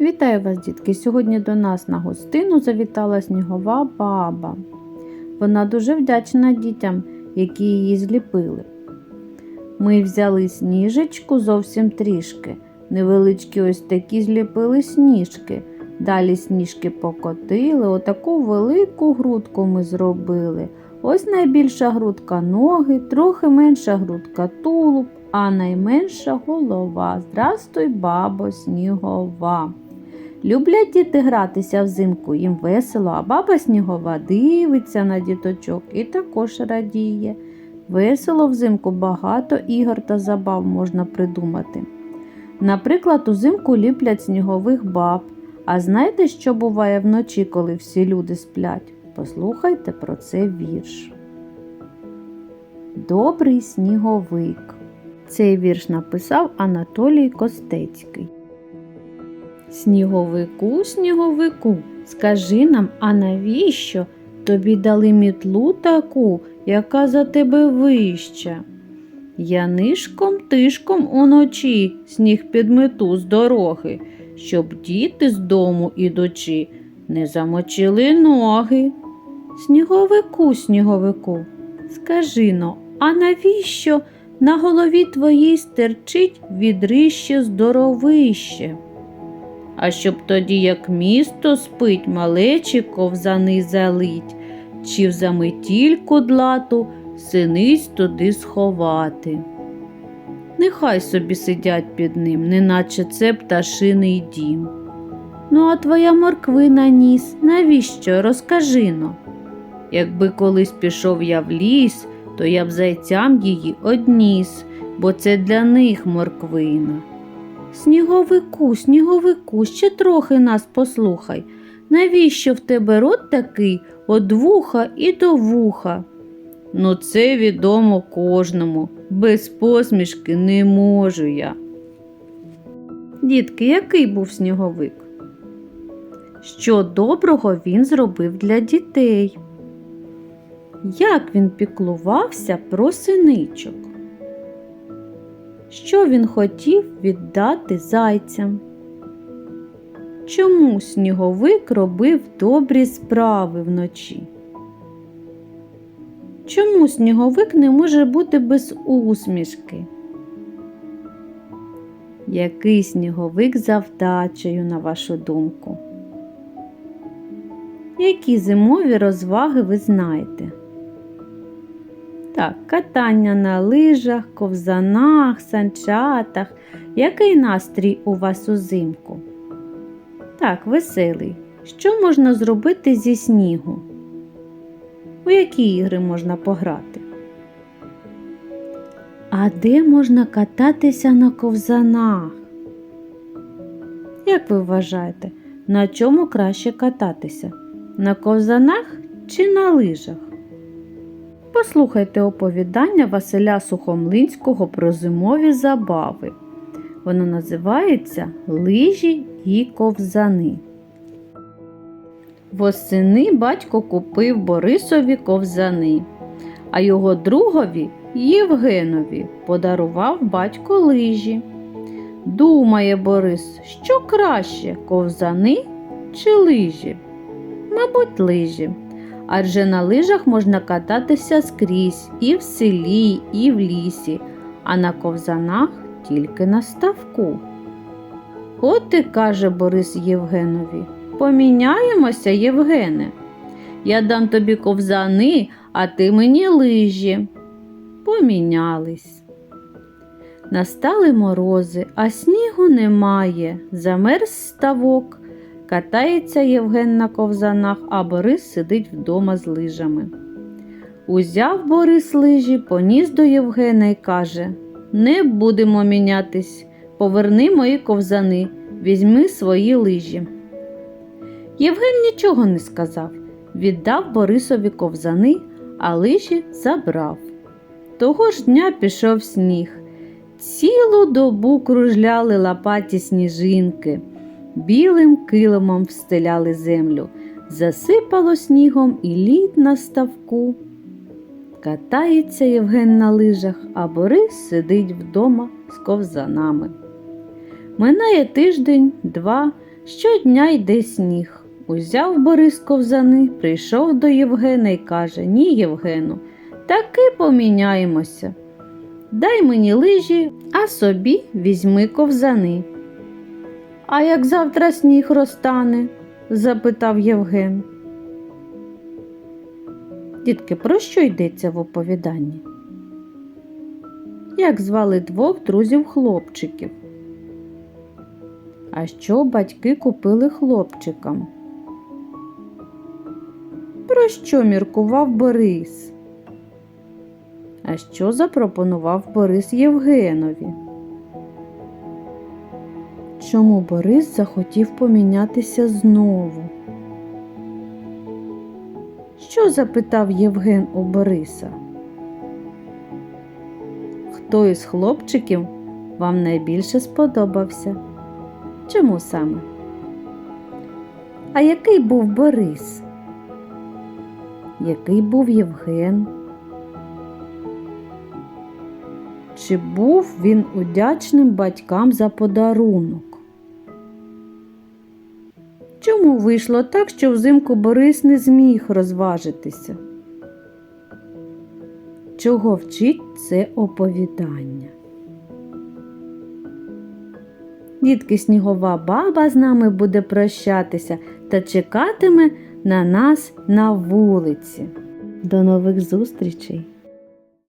Вітаю вас, дітки! Сьогодні до нас на гостину завітала снігова баба. Вона дуже вдячна дітям, які її зліпили. Ми взяли сніжечку зовсім трішки. Невеличкі ось такі зліпили сніжки. Далі сніжки покотили, отаку велику грудку ми зробили. Ось найбільша грудка ноги, трохи менша грудка тулуб, а найменша голова. Здрастуй, бабо снігова. Люблять діти гратися взимку, їм весело, а баба снігова дивиться на діточок і також радіє. Весело взимку багато ігор та забав можна придумати. Наприклад, узимку ліплять снігових баб. А знаєте, що буває вночі, коли всі люди сплять? Послухайте про це вірш. Добрий сніговик. Цей вірш написав Анатолій Костецький. Сніговику, сніговику, скажи нам, а навіщо тобі дали мітлу таку, яка за тебе вища? Я нишком тишком уночі сніг підмету з дороги, щоб діти з дому ідучи не замочили ноги. Сніговику, сніговику, скажи но, а навіщо на голові твоїй стерчить відрище здоровище? А щоб тоді, як місто спить, малечі ковзани залить, чи в заметільку длату синиць туди сховати. Нехай собі сидять під ним, неначе це пташиний дім. Ну, а твоя морквина ніс, навіщо? Розкажи но. Якби колись пішов я в ліс, то я б зайцям її одніс, бо це для них морквина. Сніговику, сніговику, ще трохи нас послухай. Навіщо в тебе рот такий од вуха і до вуха? Ну, це відомо кожному. Без посмішки не можу я. Дітки, який був сніговик? Що доброго він зробив для дітей? Як він піклувався про синичок? Що він хотів віддати зайцям? Чому сніговик робив добрі справи вночі? Чому сніговик не може бути без усмішки? Який сніговик за вдачею, на вашу думку? Які зимові розваги ви знаєте? Так, катання на лижах, ковзанах, санчатах. Який настрій у вас узимку? Так, веселий. Що можна зробити зі снігу? У які ігри можна пограти? А де можна кататися на ковзанах? Як ви вважаєте, на чому краще кататися? На ковзанах чи на лижах? Послухайте оповідання Василя Сухомлинського про зимові забави. Воно називається Лижі і ковзани. Восени батько купив Борисові ковзани, а його другові Євгенові подарував батько лижі. Думає Борис, що краще ковзани чи лижі? Мабуть, лижі. Адже на лижах можна кататися скрізь і в селі, і в лісі, а на ковзанах тільки на ставку. От і каже Борис Євгенові, поміняємося, Євгене. Я дам тобі ковзани, а ти мені лижі. Помінялись. Настали морози, а снігу немає. Замерз ставок. Катається Євген на ковзанах, а Борис сидить вдома з лижами. Узяв Борис лижі, поніс до Євгена і каже Не будемо мінятись, поверни мої ковзани, візьми свої лижі. Євген нічого не сказав, віддав Борисові ковзани, а лижі забрав. Того ж дня пішов сніг. Цілу добу кружляли лопаті сніжинки білим килимом встеляли землю, засипало снігом і лід на ставку. Катається Євген на лижах, а Борис сидить вдома з ковзанами. Минає тиждень, два, Щодня йде сніг. Узяв Борис ковзани, прийшов до Євгена і каже: Ні, Євгену, таки поміняємося. Дай мені лижі, а собі візьми ковзани. А як завтра сніг розтане? запитав Євген. Дітки, про що йдеться в оповіданні? Як звали двох друзів хлопчиків? А що батьки купили хлопчикам? Про що міркував Борис? А що запропонував Борис Євгенові? Чому Борис захотів помінятися знову? Що запитав Євген у Бориса? Хто із хлопчиків вам найбільше сподобався? Чому саме? А який був Борис? Який був Євген? Чи був він удячним батькам за подарунок? Чому вийшло так, що взимку Борис не зміг розважитися? Чого вчить це оповідання? Дітки снігова баба з нами буде прощатися та чекатиме на нас на вулиці. До нових зустрічей!